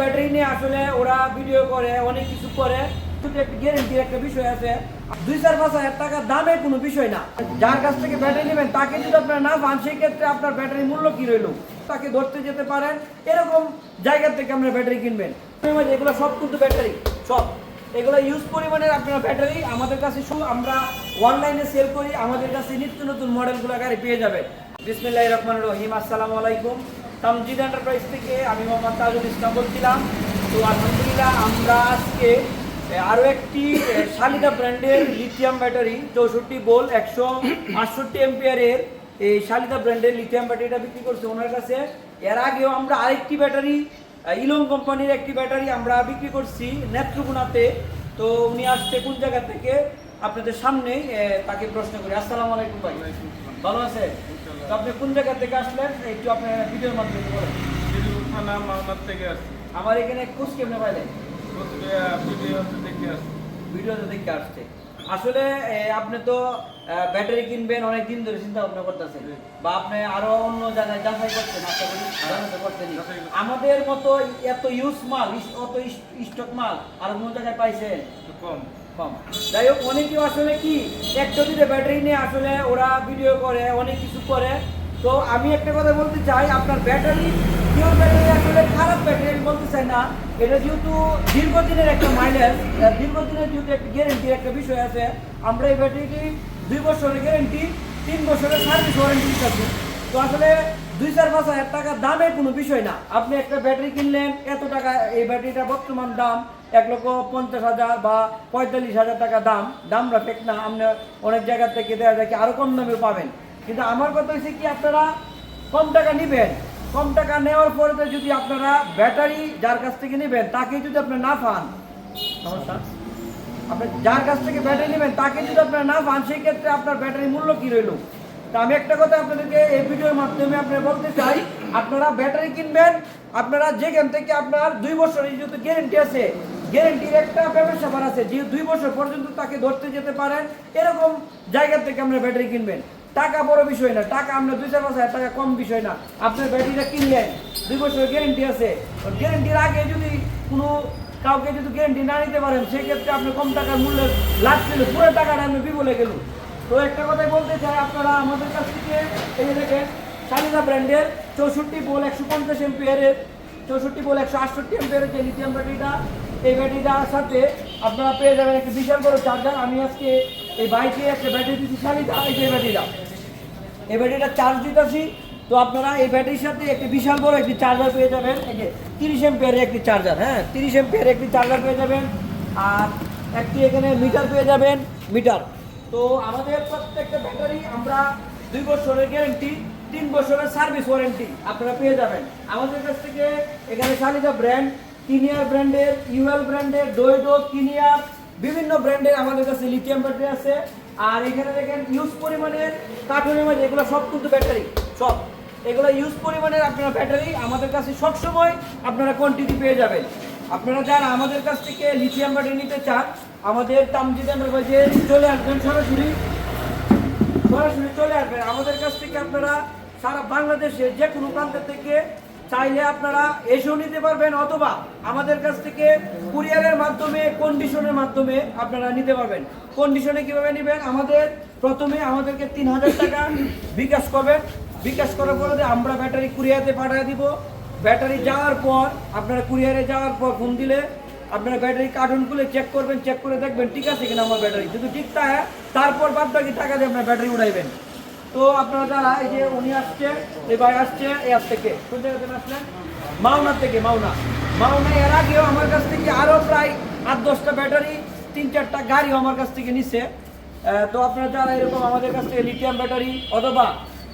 Battery আসলে ওরা video করে, অনেক কিছু করে। একটা বিষয় আছে। দুই চার দামের কোনো বিষয় না। যার কাছ থেকে ব্যাটারি নেবেন, তাকে যদি আপনার না ক্ষেত্রে আপনার মূল্য কি রইল? তাকে ধরতে যেতে পারেন। এরকম জায়গা থেকে আপনার ব্যাটারি কিনবেন। এগুলো সব কিন্তু ব্যাটারি, সব। এগুলো ইউজ পরিমাণের আপনার ব্যাটারি আমাদের কাছে শুধু আমরা অনলাইনে সেল করি। আমাদের কাছে নিত্য নতুন মডেলগুলো গাড়ি পেয়ে যাবেন। বিসমিল্লাহ রহমান রহিম। আসসালামু আলাইকুম। তামজিদ এন্টারপ্রাইজ থেকে আমি মোহাম্মদ তাজুল ইসলাম বলছিলাম। তো আলহামদুলিল্লাহ আমরা আজকে আরও একটি এ, শালিদা ব্র্যান্ডের লিথিয়াম ব্যাটারি চৌষট্টি বোল একশো আটষট্টি এম্পিয়ারের এই শালিদা ব্র্যান্ডের লিথিয়াম ব্যাটারিটা বিক্রি করছে ওনার কাছে। এর আগেও আমরা আরেকটি ব্যাটারি ইলং কোম্পানির একটি ব্যাটারি আমরা বিক্রি করছি নেত্রকোনাতে। তো উনি আসছে কোন জায়গা থেকে? আপনাদের সামনে তাকে প্রশ্ন করি। আসসালামু আলাইকুম ভাই। ভালো আছে? তো আপনি কোন জায়গা থেকে আসলেন? একটু আপনার ভিডিওর মাধ্যমে বলেন। থানা থেকে আসছি। আমার এখানে খোঁজ কেমনে পাইলেন? কোচবিহার দেখে আসছি। ভিডিওতে দেখে আসছে। আসলে আপনি তো ব্যাটারি কিনবেন অনেক দিন ধরে চিন্তা ভাবনা করতেছেন। বা আপনি আরও অন্য জায়গায় যাচাই করছেন আশা করি করছি। আমাদের মতো এত ইউজ মাল অত স্টক মাল আর অন্য জায়গায় পাইছেন? কম। কম। যাই হোক অনেকে আসলে কি, একটা দুটো ব্যাটারি নিয়ে আসলে ওরা ভিডিও করে, অনেক কিছু করে। তো আমি একটা কথা বলতে চাই, আপনার ব্যাটারি পিওর ব্যাটারি আসলে খারাপ ব্যাটারি আমি বলতে চাই না। এটা যেহেতু দীর্ঘদিনের একটা মাইলেজ দীর্ঘদিনের যেহেতু একটা গ্যারেন্টির একটা বিষয় আছে, আমরা এই ব্যাটারিটি দুই বছরের গ্যারেন্টি তিন বছরের সার্ভিস ওয়ারেন্টি দিচ্ছি তো আসলে দুই চার পাঁচ হাজার টাকা দামের কোনো বিষয় না। আপনি একটা ব্যাটারি কিনলেন, এত টাকা, এই ব্যাটারিটা বর্তমান দাম। এক লক্ষ পঞ্চাশ হাজার বা পঁয়তাল্লিশ হাজার টাকা দাম। দামটা ফেক না, আপনি অনেক জায়গা থেকে দেওয়া যায় কি আরও কম দামে পাবেন। কিন্তু আমার কথা হচ্ছে কি, আপনারা কম টাকা নেবেন। কম টাকা নেওয়ার পরে যদি আপনারা ব্যাটারি যার কাছ থেকে নেবেন তাকে যদি আপনি না পান আপনি যার কাছ থেকে ব্যাটারি নেবেন, তাকে যদি আপনার না পান, সেই ক্ষেত্রে আপনার ব্যাটারির মূল্য কি রইল? তা আমি একটা কথা আপনাদেরকে এই ভিডিওর মাধ্যমে আপনারা বলতে চাই, আপনারা ব্যাটারি কিনবেন, আপনারা যেখান থেকে আপনার দুই বছরের যেহেতু গ্যারেন্টি আছে গ্যারেন্টির একটা ব্যবসা বার আছে যে দুই বছর পর্যন্ত তাকে ধরতে যেতে পারেন, এরকম জায়গা থেকে আপনারা ব্যাটারি কিনবেন। টাকা বড় বিষয় না, টাকা আমরা দুই চার পাঁচ টাকা কম বিষয় না। আপনার ব্যাটারিটা কিনলেন, দুই বছরের গ্যারেন্টি আছে। গ্যারেন্টির আগে যদি কোনো কাউকে যদি গ্যারেন্টি না নিতে পারেন, সেক্ষেত্রে আপনি কম টাকার মূল্য লাগছিল, পুরো টাকাটা আমি বিবলে গেল তো একটা কথাই বলতে চাই, আপনারা আমাদের কাছ থেকে এই দেখেন সালিদা ব্র্যান্ডের চৌষট্টি বোল একশো পঞ্চাশ এমপিয়ারের চৌষট্টি বোল একশো আটষট্টি এমপিয়ারের যে লিথিয়াম ব্যাটারিটা এই ব্যাটারিটার সাথে আপনারা পেয়ে যাবেন একটা বিশাল বড় চার্জার আমি আজকে এই বাইকে একটা ব্যাটারি দিচ্ছি সালিদা এই যে ব্যাটারিটা এই ব্যাটারিটা চার্জ দিতেছি। তো আপনারা এই ব্যাটারির সাথে একটি বিশাল বড় একটি চার্জার পেয়ে যাবেন। এই যে তিরিশ একটি চার্জার হ্যাঁ? তিরিশ এম্পিয়ারের একটি চার্জার পেয়ে যাবেন। আর একটি এখানে মিটার পেয়ে যাবেন মিটার তো আমাদের প্রত্যেকটা ব্যাটারি আমরা দুই বছরের গ্যারেন্টি তিন বছরের সার্ভিস ওয়ারেন্টি আপনারা পেয়ে যাবেন। আমাদের কাছ থেকে এখানে শালিদা ব্র্যান্ড কিনিয়ার ব্র্যান্ডের ইউএল ব্র্যান্ডের ডোয়েডো কিনিয়ার বিভিন্ন ব্র্যান্ডের আমাদের কাছে লিথিয়াম ব্যাটারি আছে। আর এখানে দেখেন ইউজ পরিমাণের কার্টুনের মধ্যে এগুলো সব কিন্তু ব্যাটারি সব। এগুলো ইউজ পরিমাণের আপনারা ব্যাটারি আমাদের কাছে সবসময় আপনারা কোয়ান্টিটি পেয়ে যাবেন। আপনারা যারা আমাদের কাছ থেকে লিথিয়াম ব্যাটারি নিতে চান, আমাদের তামজিদ এন্টারপ্রাইজে চলে আসবেন সরাসরি সরাসরি চলে আসবেন। আমাদের কাছ থেকে আপনারা সারা বাংলাদেশে যে কোনো প্রান্ত থেকে চাইলে আপনারা এসেও নিতে পারবেন অথবা আমাদের কাছ থেকে কুরিয়ারের মাধ্যমে কন্ডিশনের মাধ্যমে আপনারা নিতে পারবেন। কন্ডিশনে কীভাবে নেবেন? আমাদের প্রথমে আমাদেরকে তিন হাজার টাকা বিকাশ করবেন বিকাশ করার পরে আমরা ব্যাটারি কুরিয়ারে পাঠিয়ে দিব। ব্যাটারি যাওয়ার পর, আপনারা কুরিয়ারে যাওয়ার পর ফোন দিলে আপনারা ব্যাটারি কার্টুন খুলে চেক করবেন চেক করে দেখবেন, ঠিক আছে কিনা আমার ব্যাটারি। যদি ঠিক থাকে, তারপর বাদ বাকি টাকা দিয়ে আপনার ব্যাটারি উঠাইবেন। তো আপনারা যারা এই যে উনি আসছে, এই ভাই আসছে এর থেকে। কোন জায়গা থেকে আসলেন? মাওনা থেকে, মাওনা। মাওনা এর আগেও আমার কাছ থেকে আরও প্রায় আট, দশটা ব্যাটারি, তিন, চারটা গাড়িও আমার কাছ থেকে নিচ্ছে তো আপনারা যারা এরকম আমাদের কাছ থেকে লিথিয়াম ব্যাটারি অথবা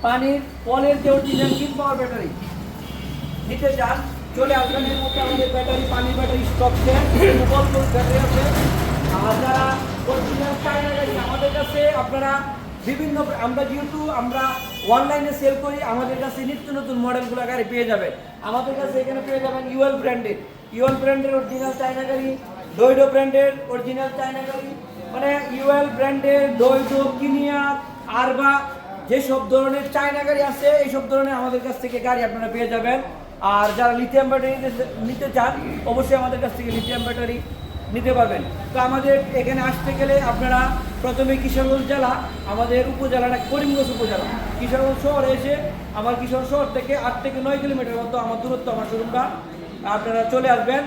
পানির কলের যে অরিজিনাল কিন পাওয়ার ব্যাটারি নিতে চান, চলে আসবেন। এর মধ্যে আমাদের ব্যাটারি, পানির ব্যাটারি স্টক ব্যাটারি আছে। আর যারা আমাদের কাছে, আপনারা বিভিন্ন আমরা যেহেতু আমরা অনলাইনে সেল করি, আমাদের কাছে নিত্য নতুন মডেলগুলো গাড়ি পেয়ে যাবেন। আমাদের কাছে এখানে পেয়ে যাবেন ইউএল ব্র্যান্ডের ইউএল ব্র্যান্ডের অরিজিনাল চায়না গাড়ি ডোইডো ব্র্যান্ডের অরিজিনাল চায়না গাড়ি। মানে ইউএল ব্র্যান্ডের ডোইডো কিনিয়া আরবা যেসব ধরনের চায়না গাড়ি আছে, এইসব ধরনের আমাদের কাছ থেকে গাড়ি আপনারা পেয়ে যাবেন। আর যারা লিথিয়াম ব্যাটারি নিতে- নিতে চান, অবশ্যই আমাদের কাছ থেকে লিথিয়াম ব্যাটারি নিতে পারবেন। তো আমাদের এখানে আসতে গেলে আপনারা প্রথমে কিশোরগঞ্জ জেলা, আমাদের উপজেলাটা করিমগঞ্জ উপজেলা। কিশোরগঞ্জ শহরে এসে আমার কিশোর শহর থেকে আট থেকে নয় কিলোমিটার মতো আমার দূরত্ব, আমার শোরুমটা আপনারা চলে আসবেন।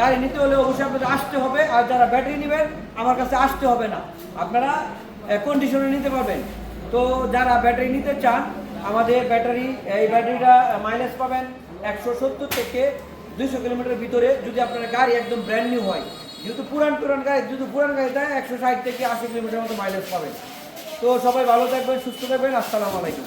গাড়ি নিতে হলে অবশ্যই আপনাদের আসতে হবে। আর যারা ব্যাটারি নেবেন, আমার কাছে আসতে হবে না। আপনারা কন্ডিশনে নিতে পারবেন। তো যারা ব্যাটারি নিতে চান, আমাদের ব্যাটারি, এই ব্যাটারিটা মাইলেজ পাবেন একশো সত্তর থেকে দুইশো কিলোমিটার ভিতরে। যদি আপনার গাড়ি একদম ব্র্যান্ড নিউ হয় যেহেতু পুরান পুরান গাড়ি যদি পুরান গাড়ি দেয় একশো ষাট থেকে আশি কিলোমিটার মতো মাইলেজ পাবেন। তো সবাই ভালো থাকবেন, সুস্থ থাকবেন, আসসালামু আলাইকুম।